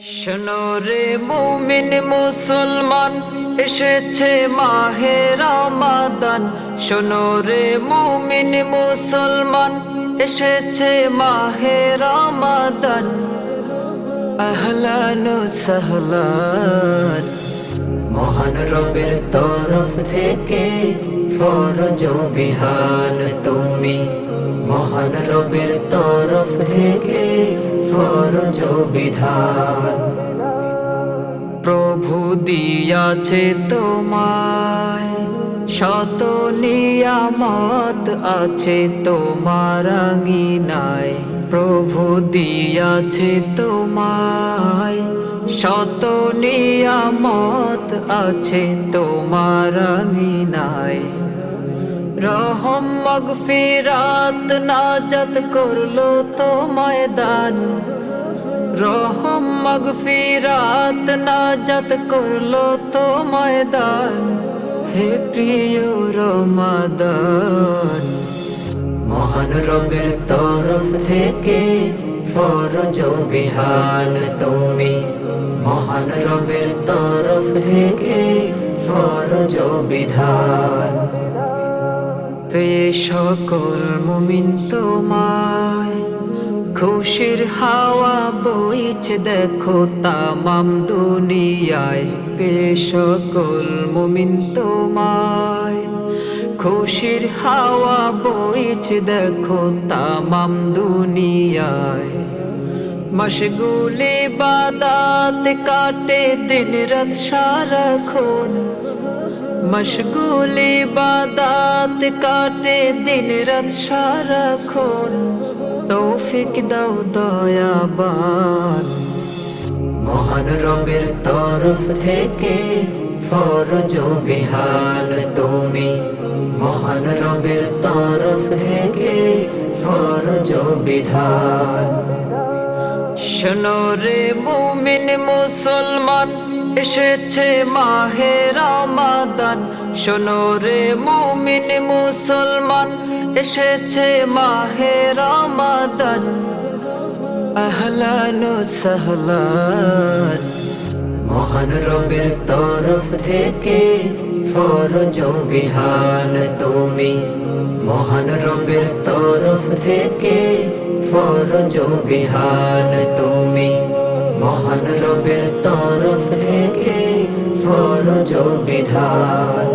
শোনো রে মুমিন মুসলমান, এসেছে মাহে রমাদান। শোনো রে মুমিন মুসলমান, এসেছে মাহে রমাদান। আহলান সাহলান। মহান রবের তরফ থেকে ফরজ বিধান তুমি। মহান রবের তরফ থেকে ফরজ বিধান। প্রভু দিয়াছে তোমায়, শত নিয়ামত আছে তোমার আঙিনায়। প্রভু দিয়াছে তোমায়, শত নিয়ামত আছে তোমার আঙিনায়। রহম মগফিরাত নাজাত করল তোমায় দান রহম মগফিরাত নাজাত করল তোমায় দান হে প্রিয় রমাদান, মহান রবের তরফ থেকে ফরজ বিধান তুমি। মহান রবের তরফ থেকে ফরজ বিধান। সকল মুমিন তোমায়। খুশির হাওয়া বইছে, দেখো তামাম দুনিয়ায়। পে সকল মুমিন তোমায়। খুশির হাওয়া বইছে, দেখো তামাম দুনিয়ায়। মশগুলি বাদাত কাটে দিন রাত সারাক্ষণ। মশগুলি বাদাত কাটে দিন রাত সারাক্ষণ। তৌফিক দাও দয়াবান। মহান রবের তরফ থেকে ফরজ বিধান তুমি। মহান রবের তরফ থেকে ফরজ বিধান শোনো রে মুমিন মুসলমান, এসেছে মাহে রমাদান। শোনো রে মুমিন মুসলমান, এসেছে মাহে রমাদান। আহলান সাহলান। মহান রবের তরফ থেকে ফরজ বিধান তুমি মহান রবের তরফ থেকে ফরজ বিধান তুমি মহান রবের তরফ থেকে ফরজ বিধান